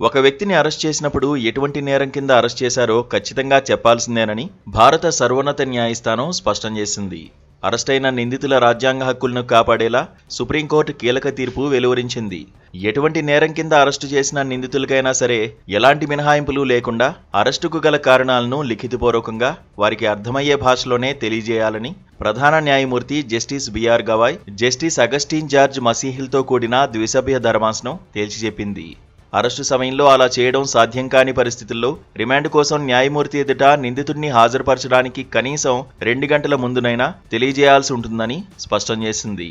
ఒక వ్యక్తిని అరెస్ట్ చేసినప్పుడు ఎటువంటి నేరం కింద అరెస్ట్ చేశారో ఖచ్చితంగా చెప్పాల్సిందేనని భారత సర్వోన్నత న్యాయస్థానం స్పష్టం చేసింది. అరెస్టైన నిందితుల రాజ్యాంగ హక్కులను కాపాడేలా సుప్రీంకోర్టు కీలక తీర్పు వెలువరించింది. ఎటువంటి నేరం కింద అరెస్టు చేసిన నిందితులకైనా సరే ఎలాంటి మినహాయింపులు లేకుండా అరెస్టుకు గల కారణాలను లిఖితపూర్వకంగా వారికి అర్థమయ్యే భాషలోనే తెలియజేయాలని ప్రధాన న్యాయమూర్తి justice BR Gavai justice Augustine George మసీహిల్తో కూడిన ద్విసభ్య ధర్మాసనం తేల్చి చెప్పింది అరెస్టు సమయంలో అలా చేయడం సాధ్యం కాని పరిస్థితుల్లో రిమాండ్ కోసం న్యాయమూర్తి ఎదుట నిందితుడిని హాజరుపరచడానికి కనీసం రెండు గంటల ముందునైనా తెలియజేయాల్సి ఉంటుందని స్పష్టం చేసింది.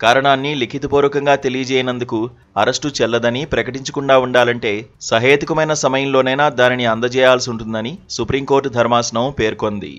కారణాన్ని లిఖితపూర్వకంగా తెలియజేయనందుకు అరెస్టు చెల్లదని ప్రకటించకుండా ఉండాలంటే సహేతుకమైన సమయంలోనైనా దానిని అందజేయాల్సి ఉంటుందని సుప్రీంకోర్టు ధర్మాసనం పేర్కొంది.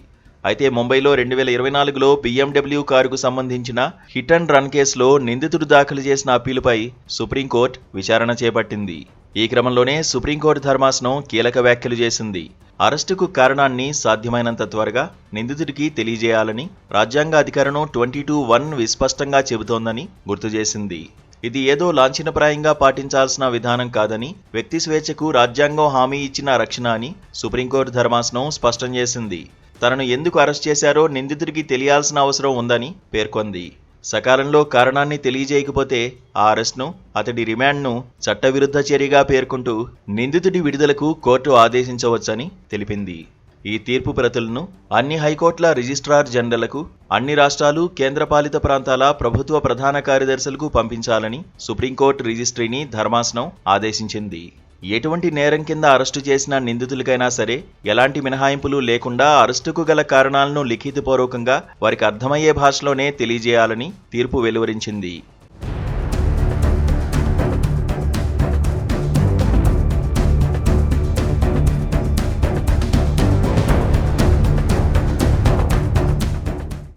అయితే ముంబైలో రెండు వేల ఇరవై నాలుగులో బీఎండబ్ల్యూ కారుకు సంబంధించిన హిట్ అండ్ రన్ కేసులో నిందితుడు దాఖలు చేసిన అప్పీలుపై సుప్రీంకోర్టు విచారణ చేపట్టింది. ఈ క్రమంలోనే సుప్రీంకోర్టు ధర్మాసనం కీలక వ్యాఖ్యలు చేసింది. అరెస్టుకు కారణాన్ని సాధ్యమైనంత త్వరగా నిందితుడికి తెలియజేయాలని రాజ్యాంగ అధికరణం ట్వంటీ టూ వన్ విస్పష్టంగా చెబుతోందని గుర్తు చేసింది. ఇది ఏదో లాంఛనప్రాయంగా పాటించాల్సిన విధానం కాదని వ్యక్తి స్వేచ్ఛకు రాజ్యాంగం హామీ ఇచ్చిన రక్షణ అని సుప్రీంకోర్టు ధర్మాసనం స్పష్టం చేసింది. తనను ఎందుకు అరెస్ట్ చేశారో నిందితుడికి తెలియాల్సిన అవసరం ఉందని పేర్కొంది. సకాలంలో కారణాన్ని తెలియజేయకపోతే ఆ అరెస్ట్ను అతడి రిమాండ్ను చట్టవిరుద్ధ చర్యగా పేర్కొంటూ నిందితుడి విడుదలకు కోర్టు ఆదేశించవచ్చని తెలిపింది. ఈ తీర్పు ప్రతులను అన్ని హైకోర్టుల రిజిస్ట్రార్ జనరల్కు అన్ని రాష్ట్రాలు కేంద్రపాలిత ప్రాంతాల ప్రభుత్వ ప్రధాన కార్యదర్శులకు పంపించాలని సుప్రీంకోర్టు రిజిస్ట్రీని ధర్మాసనం ఆదేశించింది. ఎటువంటి నేరం కింద అరెస్టు చేసిన నిందితులకైనా సరే ఎలాంటి మినహాయింపులు లేకుండా అరెస్టుకు గల కారణాలను లిఖితపూర్వకంగా వారికి అర్థమయ్యే భాషలోనే తెలియజేయాలని తీర్పు వెలువరించింది.